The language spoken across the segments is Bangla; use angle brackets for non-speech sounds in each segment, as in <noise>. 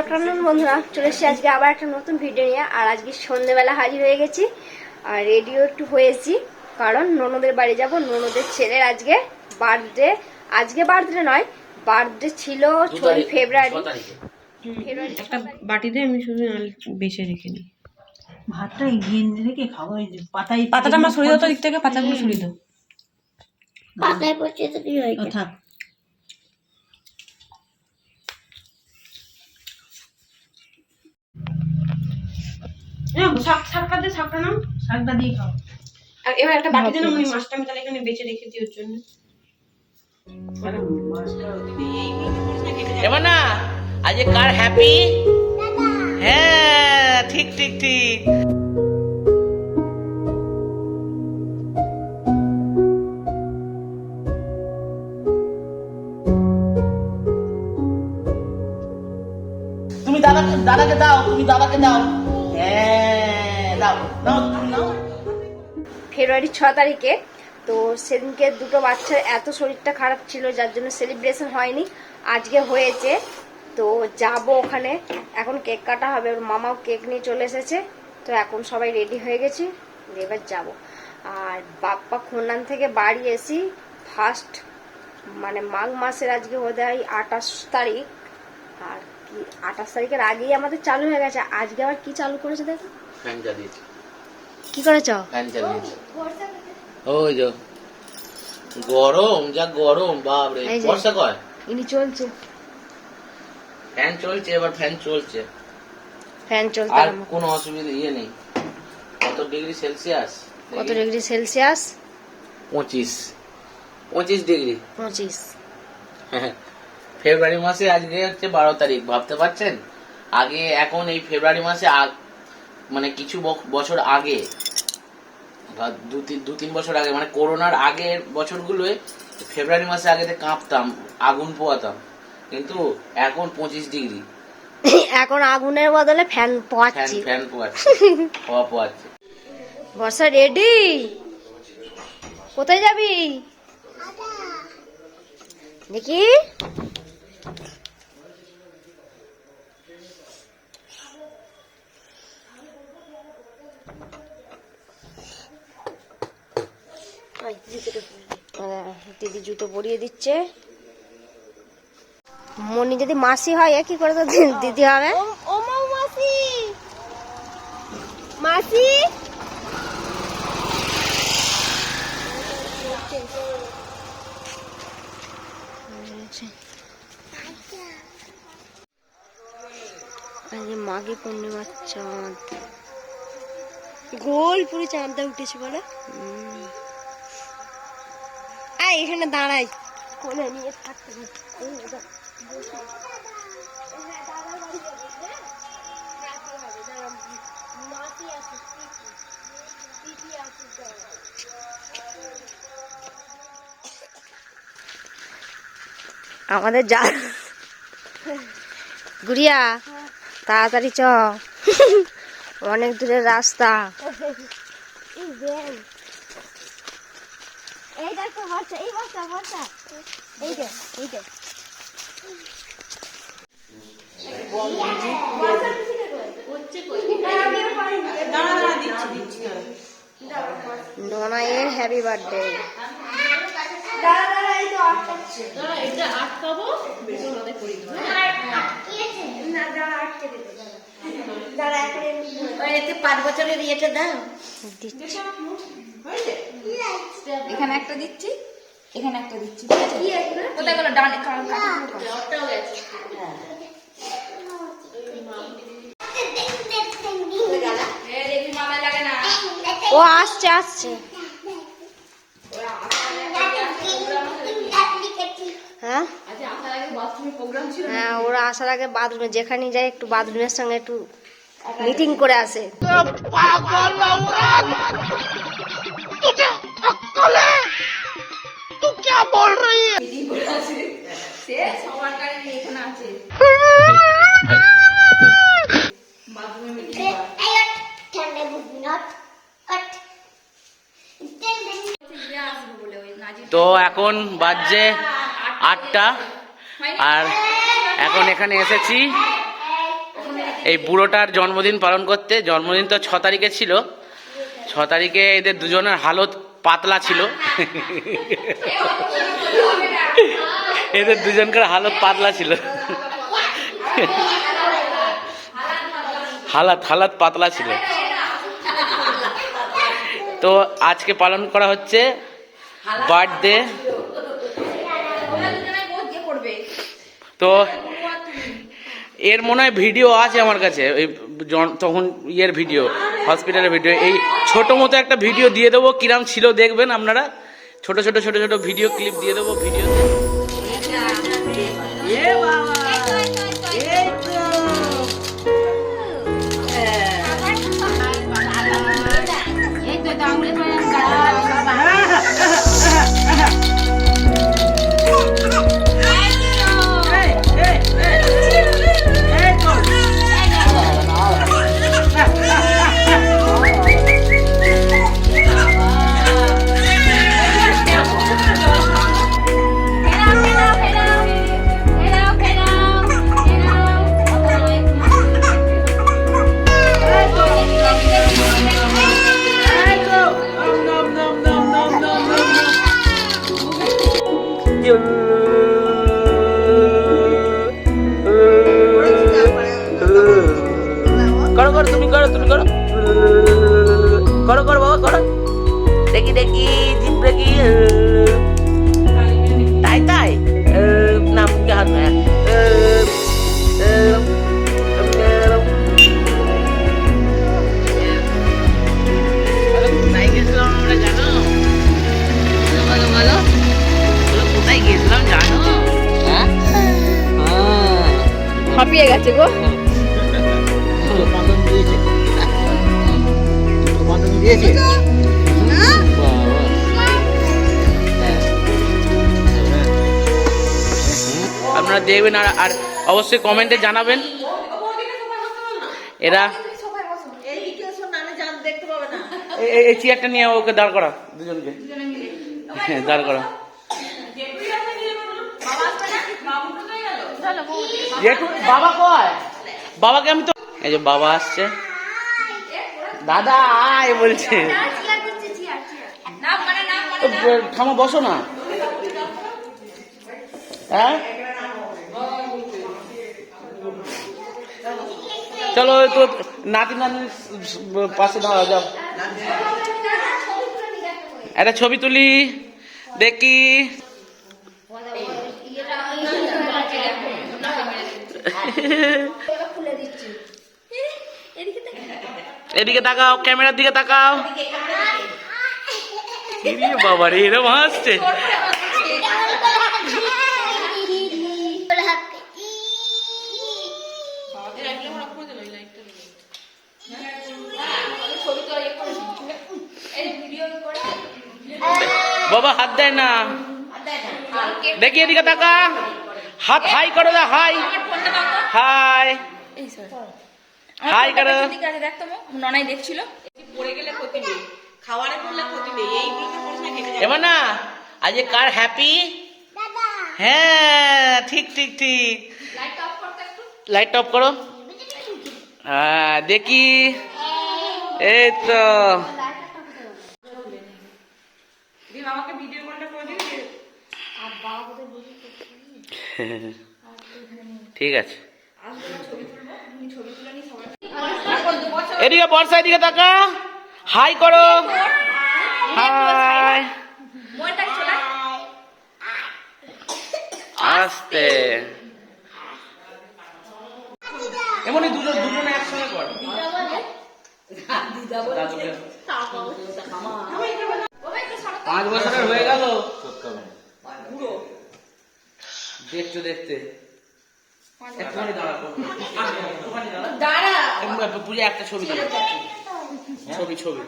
আফটারনুন বন্ধুরা। চলে এসেছি আজকে আবার একটা নতুন ভিডিও নিয়ে। আর আজকে সন্ধেবেলা হাজির হয়ে গেছি। আর রেডিও একটু হয়েছি। কারণ ননদের বাড়ি যাব ননদের ছেলের আজকে বার্থডে আজকে বার্থডে নয় বার্থডে ছিল ছয় ফেব্রুয়ারি একটা বাটিতে আমি শুধু বেছে রেখে নিই ভাতটা এগিয়ে রেখে খাব এই যে পাতায় পাতাটা আমার সরিয়ে দাও তো দিক থেকে পাতাগুলো সরিয়ে দাও। পাতায় পড়ছে তো কি হয় থাক। শাক শাকটা দিয়ে শাকটা নাও শাকটা দিয়ে খাও। আর এবার একটা মাছটা আমি তাহলে এখানে বেছে রেখে দিই ওর জন্য। এবার না আজকে কার হ্যাপি হ্যাঁ ঠিক ঠিক ঠিক। তুমি দাদাকে দাদাকে দাও তুমি দাদাকে দাও। ফেব্রুয়ারি ছ তারিখে। তো সেদিনকে দুটো বাচ্চার এত শরীরটা খারাপ ছিল, যার জন্য সেলিব্রেশন হয়নি। আজকে হয়েছে। তো যাব ওখানে। এখন কেক কাটা হবে। ওর মামাও কেক নিয়ে চলে এসেছে। তো এখন সবাই রেডি হয়ে গেছি। এবার যাব। আর বাপ্পা খুলনান থেকে বাড়ি এসি ফার্স্ট মানে মাঘ মাসের আজকে বোধ হয় আঠাশ তারিখ। আর কি, আঠাশ তারিখের আগেই আমাদের চালু হয়ে গেছে। আজকে আবার কি চালু করেছে দেখো? কি করেছ? ফ্যান চালিয়েছি। ওই যে গরম যা গরম বাপরে এই যে। বর্ষা কয়? ইনি চলছে। ফ্যান চলছে এবার ফ্যান চলছে। ফ্যান চলতে আর কোনো অসুবিধা ইয়ে নেই। কত ডিগ্রি সেলসিয়াস? কত ডিগ্রি সেলসিয়াস? পঁচিশ। পঁচিশ ডিগ্রি। পঁচিশ। <laughs> ফেব্রুয়ারি মাসে আজকে হচ্ছে বারো তারিখ ভাবতে পারছেন? আগে এখন এই ফেব্রুয়ারি মাসে মানে কিছু বছর আগে দু তিন দু তিন বছর আগে মানে করোনার আগের বছরগুলোয় ফেব্রুয়ারি মাসে আগেতে কাঁপতাম আগুন পোয়াতাম। কিন্তু এখন পঁচিশ ডিগ্রি। <coughs> এখন আগুনের বদলে ফ্যান ফ্যান পোয়াচ্ছি। <laughs> ফ্যান পোয়াচ্ছে। হওয়া পোয়াচ্ছে। বর্ষা রেডি কোথায় যাবি? দেখি। দিদি জুতো পরিয়ে দিচ্ছে। মনি যদি মাসি হয় কি করে তো দিদি হবে? মাসি। মাসি? মাঘে পূর্ণিমার চাঁদ। গোল পুরো চাঁদটা উঠেছে বলে। আয় এখানে দাঁড়াই। কোলে নিয়ে থাকতে। আমাদের যা গুড়িয়া তাড়াতাড়ি চ। <laughs> অনেক দূরের রাস্তা। এই দেখো বর্ষা এই বর্ষা বর্ষা এই যে এই যে ডোনাইয়ের হ্যাপি বার্থডে এতে পাঁচ বছরের ইয়েটা দাও। এখানে একটা দিচ্ছি এখানে একটা দিচ্ছি কোথায় গেলো? ডান না ও আসছে আসছে। হ্যাঁ? আচ্ছা আসার আগে বাথরুমে প্রোগ্রাম ছিল হ্যাঁ ওরা আসার আগে বাথরুমে যেখানে যায় একটু বাথরুমের সঙ্গে একটু মিটিং করে আসে। এখন বাজছে আটটা। আর এখন এখানে এসেছি। এই বুড়োটার জন্মদিন পালন করতে। জন্মদিন তো ছ তারিখে ছিল। ছ তারিখে এদের দুজনের হালত পাতলা ছিল। এদের দুজনকার হালত পাতলা ছিল। হালাত হালাত পাতলা ছিল। তো আজকে পালন করা হচ্ছে বার্থডে। তো এর মনে হয় ভিডিও আছে আমার কাছে ওই তখন ইয়ের ভিডিও হসপিটালের ভিডিও এই ছোট মতো একটা ভিডিও দিয়ে দেবো কিরাম ছিল দেখবেন আপনারা? ছোট ছোট ছোট ছোট ভিডিও ক্লিপ দিয়ে দেবো ভিডিওতে হাঁপিয়ে গেছে গো। দিয়েছে আপনারা দেখবেন আর আর অবশ্যই কমেন্টে জানাবেন। এরা এই চেয়ারটা নিয়ে ওকে দাঁড় করা। দুজনকে। হ্যাঁ দাঁড় করা। জেঠু বাবা কয়? বাবাকে আমি তো এই যে বাবা আসছে। দাদা আয় বলছে। থামো বসো না। হ্যাঁ? চলো তো নাতি নাতির পাশে দাঁড়াও যাও। একটা ছবি তুলি দেখি। <laughs> এদিকে তাকাও, ক্যামেরার দিকে তাকাও। বাবা রে এরম হাসছে। বাবা হাত দেয় না। দেখি এদিকে তাকা। হাত হাই করো না হাই। হাই। হাই করো দেখতো ননাই দেখছিল। পড়ে গেলে ক্ষতি নেই। খাওয়ারে পড়লে ক্ষতি নেই। যাবে। এবার না আজকে কার হ্যাপি হ্যাঁ ঠিক ঠিক ঠিক। লাইট অফ করো। হ্যাঁ দেখি। এই তো। আমাকে ভিডিও কলটা করে দিবি? ঠিক আছে। এদিকে বর্ষা এদিকে তাকা। হাই করো। হাই। আস্তে। এমনই দুজন দুজন একসঙ্গে কর। পাঁচ বছরের হয়ে গেল। দেখছ দেখতে। পূজা একটা। ছবি দাও। ছবি ছবি।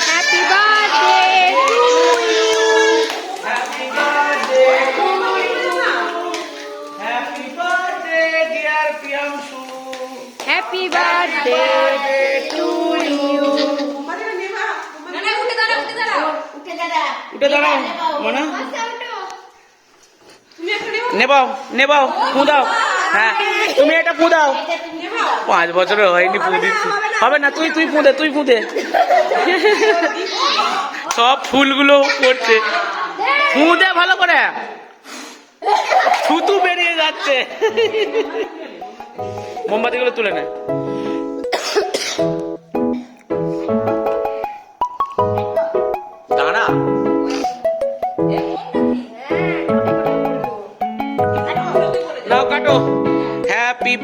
হ্যাপি বার্থডে উঠে দাঁড়াও মনা। নেবাও নেবাও ফু দাও। হ্যাঁ তুমি এটা ফু দাও। পাঁচ বছরের হয়নি ফু দিচ্ছি। হবে না। তুই তুই ফুঁদে তুই ফুঁদে সব ফুলগুলো পড়ছে। ফুঁদে ভালো করে। থুতু বেরিয়ে যাচ্ছে। মোমবাতিগুলো তুলে নে।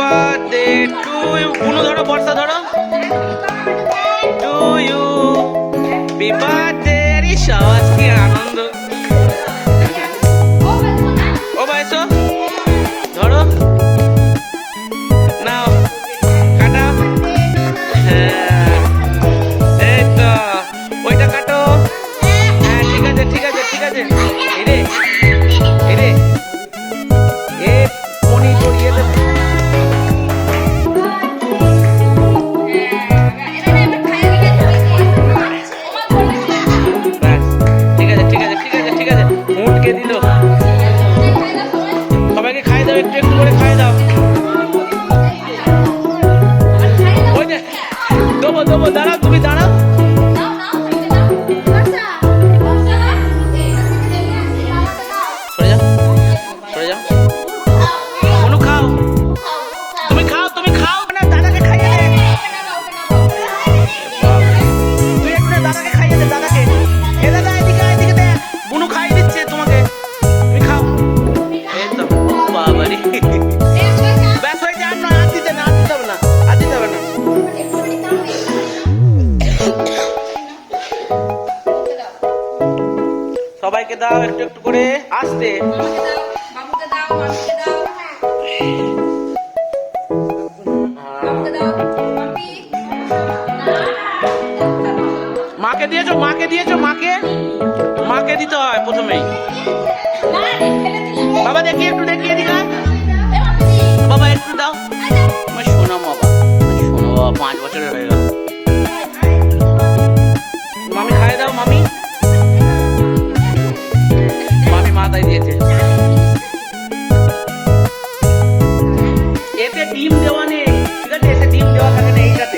বার্থডে টু ইউ কোনো ধরো বর্ষা ধরো। টু ইউ হ্যাপি দিয়েছ? মাকে দিয়েছ? মাকে? মাকে দিতে হয় প্রথমেই। বাবা, দেখি একটু দেখি এদিকে বাবা, একটু দাও। শোনো বাবা শোনো বাবা পাঁচ বছরের হয়ে গেল। মামি খাই দাও, মামি। মামি মাথায় দিয়েছে। এতে ডিম দেওয়া নেই। ঠিক আছে, এতে ডিম দেওয়া থাকে না, এইটাতে।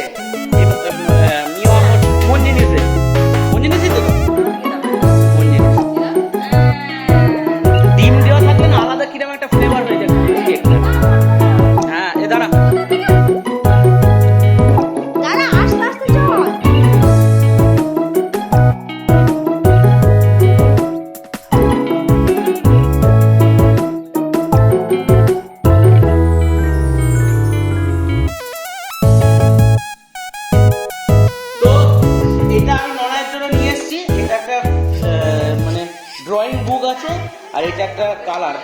আছে আর এটা একটা কালার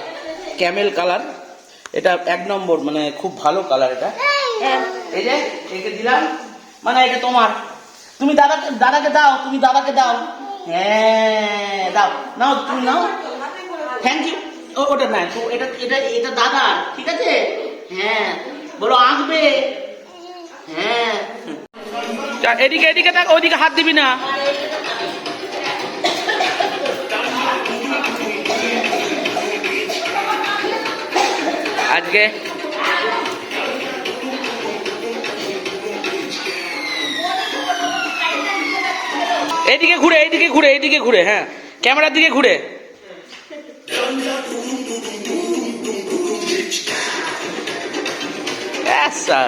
ক্যামেল কালার এটা এক নম্বর মানে খুব ভালো কালার এটা। এই যে একে দিলাম। মানে এটা তোমার। তুমি দাদাকে দাদাকে দাও তুমি দাদাকে দাও। হ্যাঁ দাও। নাও তুমি নাও। থ্যাংক ইউ ওটা না তো এটা এটা এটা দাদা ঠিক আছে? হ্যাঁ। বলো আঁকবে হ্যাঁ। এদিকে এদিকে দেখ ওদিকে হাত দিবি না। আজকে। এদিকে ঘুরে এইদিকে ঘুরে এইদিকে ঘুরে হ্যাঁ। ক্যামেরার দিকে ঘুরে। Essa.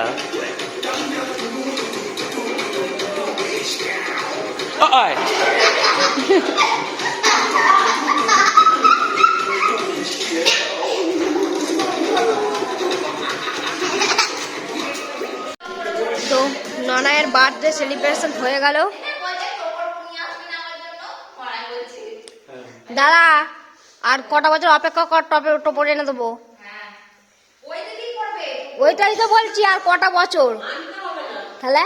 বার্থডে সেলিব্রেশন হয়ে গেল। দাদা, আর কটা বছর অপেক্ষা কর, টপে টোপর এনে দেবো। ওইটাই তো বলছি, আর কটা বছর? তাহলে?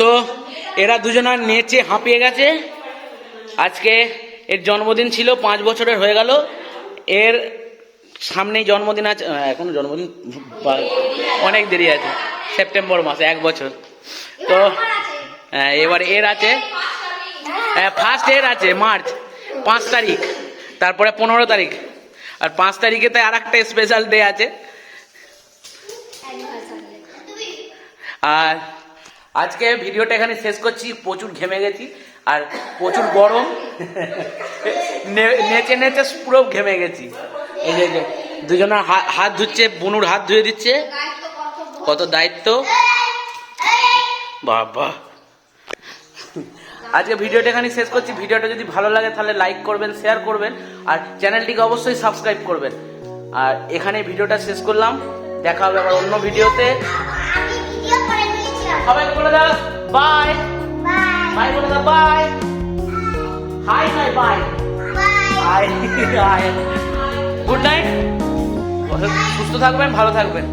তো এরা দুজনা নেচে হাঁপিয়ে গেছে। আজকে এর জন্মদিন ছিল, পাঁচ বছরের হয়ে গেল। এর সামনেই জন্মদিন আছে এখনও জন্মদিন অনেক দেরি আছে সেপ্টেম্বর মাসে এক বছর। তো হ্যাঁ, এবার এর আছে। হ্যাঁ ফার্স্ট এর আছে মার্চ পাঁচ তারিখ তারপরে পনেরো তারিখ। আর পাঁচ তারিখে তো আর একটা স্পেশাল ডে আছে। আর আজকে ভিডিওটা এখানে শেষ করছি প্রচুর ঘেমে গেছি আর প্রচুর গরম। <laughs> নেচে নেচে পুরো ঘেমে গেছি। এই যে দুজনের হাত ধুচ্ছে বুনুর হাত ধুয়ে দিচ্ছে। কত দায়িত্ব। বাবা। আজকে ভিডিওটা এখানে শেষ করছি। ভিডিওটা যদি ভালো লাগে তাহলে লাইক করবেন শেয়ার করবেন আর চ্যানেলটিকে অবশ্যই সাবস্ক্রাইব করবেন। আর এখানে ভিডিওটা শেষ করলাম। দেখা হবে আবার অন্য ভিডিওতে। সবাইকে বলে দাও বাই। বাই বলে দাও bye. Hi hi bye. Hi hi. Good night সুস্থ থাকবেন ভালো থাকবেন।